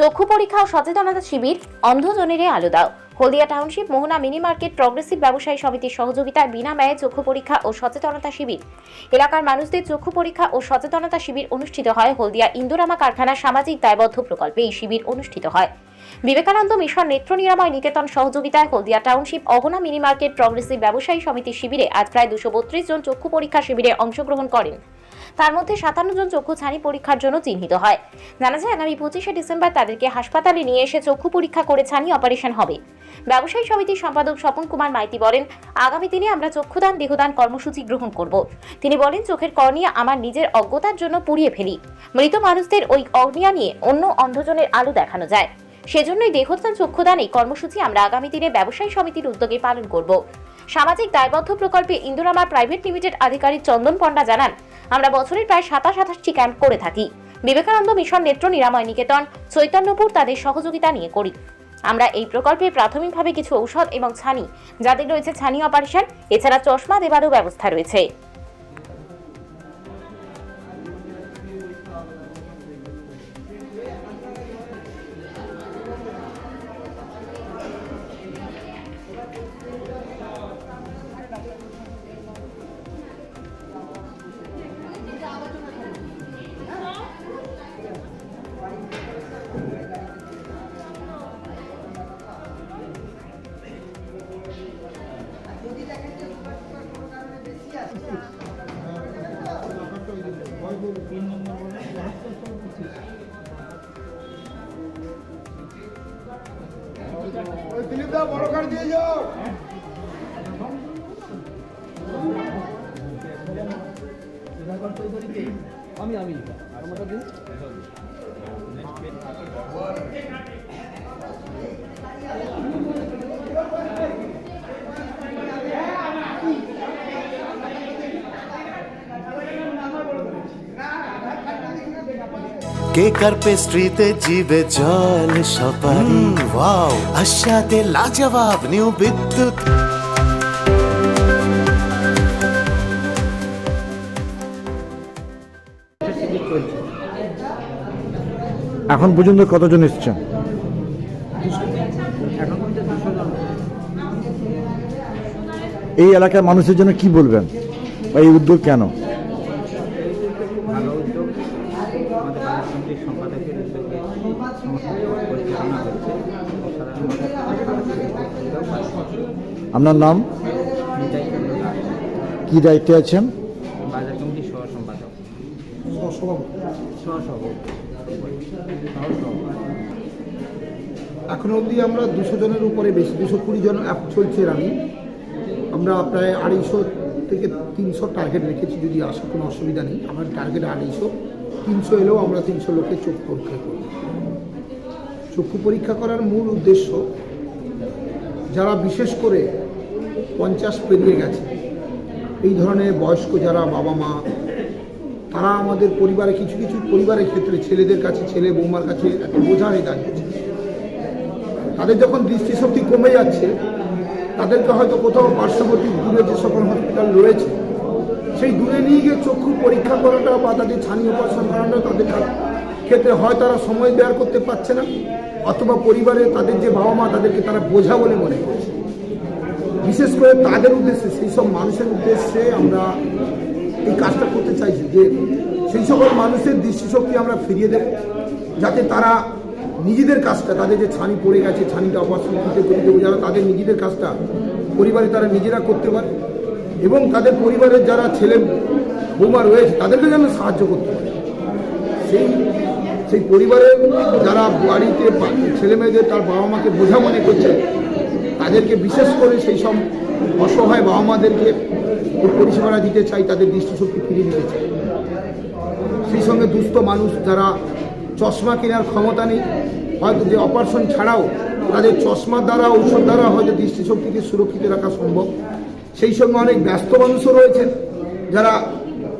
চক্ষু পরীক্ষা ও সচেতনতা শিবির, অন্ধজনেরে আলো দাও। Haldia township Mohana mini market progressive ব্যবসায়ী সমিতির সহযোগিতায় বিনামূল্যে চক্ষু পরীক্ষা ও সচেতনতা শিবির। এলাকার মানুষদের চক্ষু পরীক্ষা ও সচেতনতা শিবির অনুষ্ঠিত হয় হলদিয়া ইন্দোরামা কারখানা সামাজিক দায়বদ্ধ প্রকল্পে এই শিবির অনুষ্ঠিত হয়। বিবেকানন্দ মিশন নেত্র নিরাময় নিকেতন সহযোগিতায় Haldia township Ahana mini market progressive ব্যবসায়ী সমিতির শিবিরে আজ প্রায় দুশো জন চক্ষু পরীক্ষা শিবিরে অংশগ্রহণ করেন। তার মধ্যে সাতান্ন জন চক্ষু ছানি পরীক্ষার জন্য চিহ্নিত হয়। জানা যায়, আগামী পঁচিশে ডিসেম্বর তাদেরকে হাসপাতালে নিয়ে এসে চক্ষু পরীক্ষা করে ছানি অপারেশন হবে। ব্যবসায়ী সমিতির সম্পাদক স্বপন কুমার মাইতি বলেন, আগামী দিনে আমরা চক্ষুদান, দেহদান কর্মসূচি গ্রহণ করব। তিনি বলেন, চোখের কর্নিয়া আমার নিজের অজ্ঞতার জন্য পুড়িয়ে ফেলি। মৃত মানুষদের ওই অগ্নিয়া নিয়ে অন্য অন্ধজনের আলো দেখানো যায়। সেজন্যই দেহদান, চক্ষুদান এই কর্মসূচি আমরা আগামী দিনে ব্যবসায়ী সমিতির উদ্যোগে পালন করব। সামাজিক দায়বদ্ধ প্রকল্পে ইন্দোরামা প্রাইভেট লিমিটেড আধিকারিক চন্দন পণ্ডা জানান, আমরা বছরের প্রায় সাতাশ আঠাশটি ক্যাম্প করে থাকি। বিবেকানন্দ মিশন নেত্র নিরাময় নিকেতন, চৈতন্যপুর তাদের সহযোগিতা নিয়ে করি। আমরা এই প্রকল্পে প্রাথমিকভাবে কিছু ঔষধ এবং ছানি, যাদের রয়েছে ছানি অপারেশন, এছাড়া চশমা দেবারও ব্যবস্থা রয়েছে। ওই দিলীপ দা বড় কার্ড দিয়ে যাও আমি আমি আমারটা কেক আর পেস্ট্রিতে জিবে জল সপারি? ওয়াও আশাতে লাজবাব নিউ বিদ্যুৎ। এখন পর্যন্ত কতজন এসছেন? এই এলাকার মানুষের জন্য কি বলবেন? বা এই উদ্যোগ কেন ভালো উদ্যোগ আমাদের বাংলা সমিতির সম্পাদকের উদ্যোগে সমস্ত পরিচালনা হচ্ছে সাধারণ মানুষের আপনার নাম? নিতাই কি দায়িত্বে আছেন? বাজার কমিটির সহ সম্পাদক। সহ সভাপতি। সহ সভাপতি এখনও অবধি আমরা দুশো জনের উপরে বেশি দুশো কুড়ি জন অ্যাপ চলছে রানি। আমরা প্রায় আড়াইশো থেকে তিনশো টার্গেট রেখেছি যদি আসে কোনো অসুবিধা নেই। আমার টার্গেট আড়াইশো তিনশো এলেও আমরা তিনশো লোকের চোখ পরীক্ষা করি। চক্ষু পরীক্ষা করার মূল উদ্দেশ্য যারা বিশেষ করে পঞ্চাশ পেরিয়ে গেছে। এই ধরনের বয়স্ক যারা বাবা মা, তারা আমাদের পরিবারে কিছু কিছু পরিবারের ক্ষেত্রে ছেলেদের কাছে, ছেলে বৌমার কাছে একটা বোঝা হয়ে দাঁড়িয়েছে। তাদের যখন দৃষ্টিশক্তি কমে যাচ্ছে, তাদেরকে হয়তো কোথাও পার্শ্ববর্তী দূরে যে সকল হসপিটাল রয়েছে, সেই দূরে নিয়ে গিয়ে চক্ষু পরীক্ষা করাটা বা তাদের ছানি অপারেশন করানো তাদের ক্ষেত্রে হয় তারা সময় বের করতে পারছে না, অথবা পরিবারে তাদের যে বাবা মা, তাদেরকে তারা বোঝা বলে মনে করছে। বিশেষ করে তাদের উদ্দেশ্যে, সেই সব মানুষের উদ্দেশ্যে আমরা এই কাজটা করতে চাইছি যে সেই সকল মানুষের দৃষ্টিশক্তি আমরা ফিরিয়ে দেব, যাতে তারা নিজেদের কাজটা, তাদের যে ছানি পড়ে গেছে, ছানিটা অপারেশন করতে করে দেবো যারা তাদের নিজেদের কাজটা পরিবারে তারা নিজেরা করতে পারে এবং তাদের পরিবারের যারা ছেলে বৌমা রয়েছে, তাদেরকে যেন সাহায্য করতে পারে। সেই সেই পরিবারের যারা বাড়িতে বা- ছেলে মেয়েদের তার বাবা মাকে বোঝা মনে করছে তাদেরকে বিশেষ করে সেই সব অসহায় বাবা মাদেরকে পরিষেবাটা দিতে চাই, তাদের দৃষ্টিশক্তি ফিরিয়ে দিতে চাই। সেই সঙ্গে দুস্থ মানুষ যারা চশমা কেনার ক্ষমতা নেই, হয়তো যে অপারেশন ছাড়াও তাদের চশমার দ্বারা, ঔষধ দ্বারা হয়তো দৃষ্টিশক্তিকে সুরক্ষিত রাখা সম্ভব। সেই সঙ্গে অনেক ব্যস্ত মানুষও রয়েছেন, যারা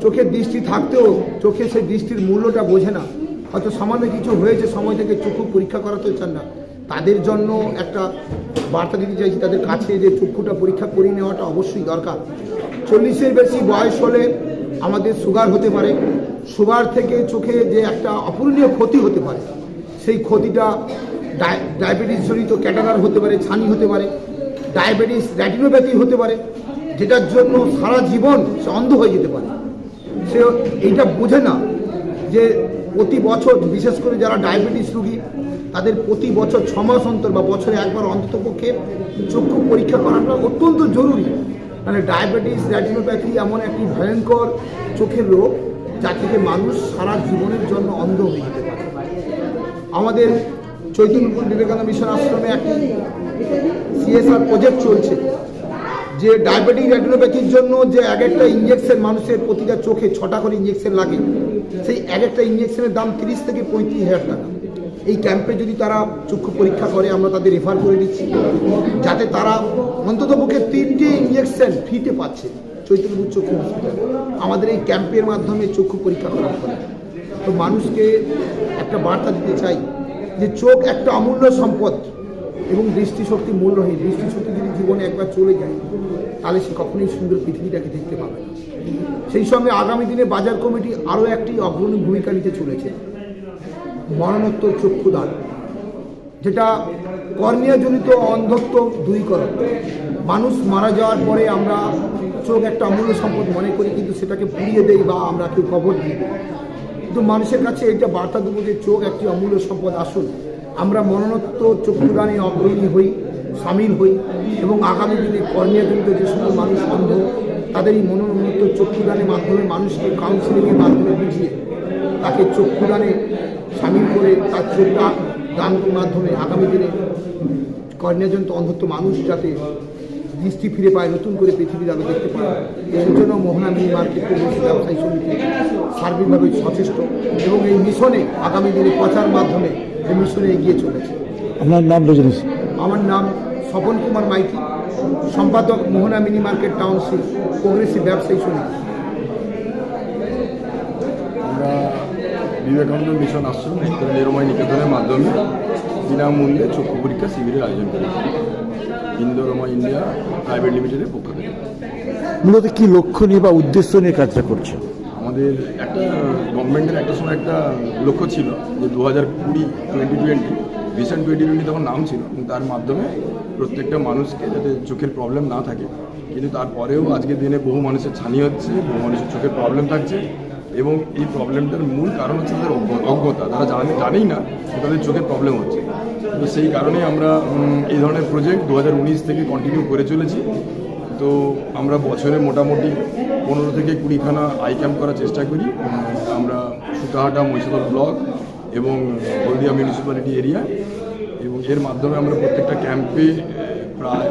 চোখের দৃষ্টি থাকতেও চোখে সেই দৃষ্টির মূল্যটা বোঝে না। হয়তো সামান্য কিছু হয়েছে, সময় থেকে চক্ষু পরীক্ষা করাতেও চান না। তাদের জন্য একটা বার্তা দিতে চাইছি, তাদের কাছে যে চক্ষুটা পরীক্ষা করে নেওয়াটা অবশ্যই দরকার। চল্লিশের বেশি বয়স হলে আমাদের সুগার হতে পারে, সুগার থেকে চোখে যে একটা অপূরণীয় ক্ষতি হতে পারে, সেই ক্ষতিটা ডায়- ডায়াবেটিস জনিত ক্যাটারার হতে পারে, ছানি হতে পারে, ডায়াবেটিস র্যাটিনোপ্যাথি হতে পারে, যেটার জন্য সারা জীবন সে অন্ধ হয়ে যেতে পারে। সে এইটা বোঝে না যে প্রতি বছর, বিশেষ করে যারা ডায়াবেটিস রুগী, তাদের প্রতি বছর ছ মাস অন্তর বা বছরে একবার অন্ততপক্ষে চক্ষু পরীক্ষা করাটা অত্যন্ত জরুরি। মানে ডায়াবেটিস র্যাটিনোপ্যাথি এমন একটি ভয়ঙ্কর চোখের রোগ যা থেকে মানুষ সারা জীবনের জন্য অন্ধ হয়ে যেতে পারে। আমাদের চৈতন্যপুর বিবেকানন্দ মিশন আশ্রমে একটি সিএসআর প্রজেক্ট চলছে। যে ডায়াবেটিক রেটিনোপ্যাথির জন্য যে এক একটা ইঞ্জেকশন মানুষের প্রতিটা চোখে ছটা করে ইঞ্জেকশন লাগে, সেই এক একটা ইঞ্জেকশনের দাম তিরিশ থেকে পঁয়ত্রিশ হাজার টাকা। এই ক্যাম্পে যদি তারা চক্ষু পরীক্ষা করে, আমরা তাদের রেফার করে দিচ্ছি যাতে তারা অন্ততপক্ষে তিনটে ইঞ্জেকশন ফ্রিতে পাচ্ছে চৈতন্যপুর চক্ষু হসপিটাল আমাদের এই ক্যাম্পের মাধ্যমে চক্ষু পরীক্ষা করার ফলে তো মানুষকে একটা বার্তা দিতে চাই যে চোখ একটা অমূল্য সম্পদ। এবং দৃষ্টিশক্তি মূল্যহীন দৃষ্টিশক্তি যদি জীবনে একবার চলে যায়, তাহলে সে কখনোই সুন্দর পৃথিবীটাকে দেখতে পাবে না। সেই সঙ্গে আগামী দিনে বাজার কমিটি আরও একটি অগ্রণী ভূমিকা নিতে চলেছে। মরণোত্তর চক্ষুদান, যেটা কর্নিয়াজনিত অন্ধত্ব দূরীকরণ। মানুষ মারা যাওয়ার পরে আমরা চোখ একটা অমূল্য সম্পদ মনে করি, কিন্তু সেটাকে পুড়িয়ে দেই বা আমরা কেউ কবর দিই। কিন্তু মানুষের কাছে এটা বার্তা দেবো যে চোখ একটি অমূল্য সম্পদ আসুন আমরা মরণোত্ত চক্ষুদানে অগ্রণী হই, সামিল হই এবং আগামী দিনে কর্নিয়াজনিত যে সকল মানুষ অন্ধ তাদের এই মনোন্নত চক্ষুদানের মাধ্যমে মানুষকে কাউন্সিলিংয়ের মাধ্যমে বুঝিয়ে তাকে চক্ষুদানে সামিল করে তার চোখটা দানের মাধ্যমে আগামী দিনে কর্ণাজন্ত অন্ধত্ব মানুষ যাতে দৃষ্টি ফিরে পায় নতুন করে পৃথিবী যাবে দেখতে পায়। সেজন্য মোহনা মিনি মার্কেট কমিটি ব্যবসায়ী সমিতি সার্বিকভাবে সচেষ্ট এবং এই মিশনে আগামী দিনে প্রচার মাধ্যমে এই মিশনে এগিয়ে চলেছে। আপনার নাম রজনীশ আমার নাম স্বপন কুমার মাইতি সম্পাদক Mohana mini market township progressive ব্যবসায়ী সমিতি আমরা বিবেকানন্দ মিশন আশ্রম নিরময় নিকেতনের মাধ্যমে। বিনামূল্যে চক্ষু পরীক্ষা শিবিরের আয়োজন করেছি। ইন্দোরমা ইন্ডিয়া প্রাইভেট লিমিটেডের পক্ষ থেকে। মূলত কি লক্ষ্য নিয়ে বা উদ্দেশ্য নিয়ে কাজটা করছে আমাদের একটা গভর্নমেন্টের একটা সময় একটা লক্ষ্য ছিল যে দু হাজার কুড়ি twenty twenty vision twenty twenty তখন নাম ছিল এবং তার মাধ্যমে প্রত্যেকটা মানুষকে যাতে চোখের প্রবলেম না থাকে। কিন্তু তারপরেও আজকের দিনে বহু মানুষের ছানি হচ্ছে বহু মানুষের চোখের প্রবলেম থাকছে এবং এই প্রবলেমটার মূল কারণ হচ্ছে তাদের অজ্ঞতা। তারা জানে জানেই না তাদের চোখের প্রবলেম হচ্ছে। তো সেই কারণে আমরা এই ধরনের প্রজেক্ট দু হাজার উনিশ থেকে কন্টিনিউ করে চলেছি। তো আমরা বছরে মোটামুটি পনেরো থেকে কুড়িখানা আই ক্যাম্প করার চেষ্টা করি। আমরা সুতাহাটা মহিষাদল ব্লক এবং হলদিয়া মিউনিসিপ্যালিটি এরিয়া এবং এর মাধ্যমে আমরা প্রত্যেকটা ক্যাম্পে প্রায়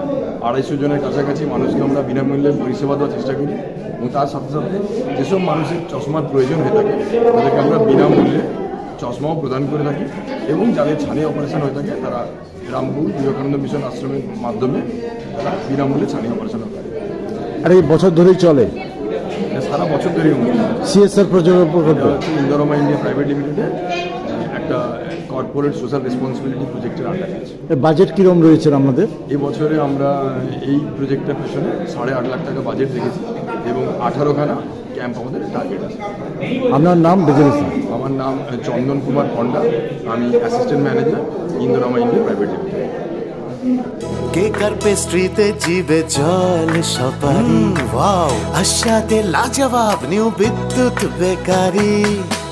আড়াইশো জনের কাছাকাছি মানুষকে আমরা বিনামূল্যে পরিষেবা দেওয়ার চেষ্টা করি। এবং তার সাথে সাথে যেসব মানুষের চশমার প্রয়োজন হয়ে থাকে, তাদেরকে আমরা বিনামূল্যে চশমাও প্রদান করে থাকি এবং যাদের ছানি অপারেশন হয়ে থাকে তারা রামপুর বিবেকানন্দ মিশন আশ্রমের মাধ্যমে তারা বিনামূল্যে ছানি অপারেশন করে। আর এই বছর ধরেই চলে? সারা বছর ধরেই সিএসআর এটা প্রকল্প ইন্দোরমা ইন্ডিয়া প্রাইভেট লিমিটেডের একটা কর্পোরেট সোশ্যাল রেসপন্সিবিলিটি প্রজেক্টের আন্ডারে আছে বাজেট কীরকম রয়েছে আমাদের? এই বছরে আমরা এই প্রজেক্টের পেছনে সাড়ে আট লাখ টাকা বাজেট রেখেছি এবং আঠারোখানা ক্যাম্প আমাদের টার্গেট আছে আপনার নাম রজনীশ আমার নাম চন্দন কুমার পণ্ডা আমি assistant manager Indorama India private limited cake আর পেস্ট্রিতে জিবে জল সপারি ওয়াও আশাতে লাজবাব নিউ বিদ্যুৎ বেকারি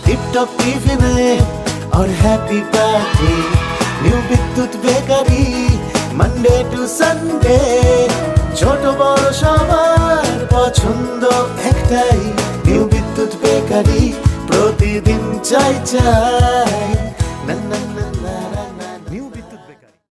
টিপটপ টিফিনে और happy party new Bidyut bakery Monday to Sunday চাই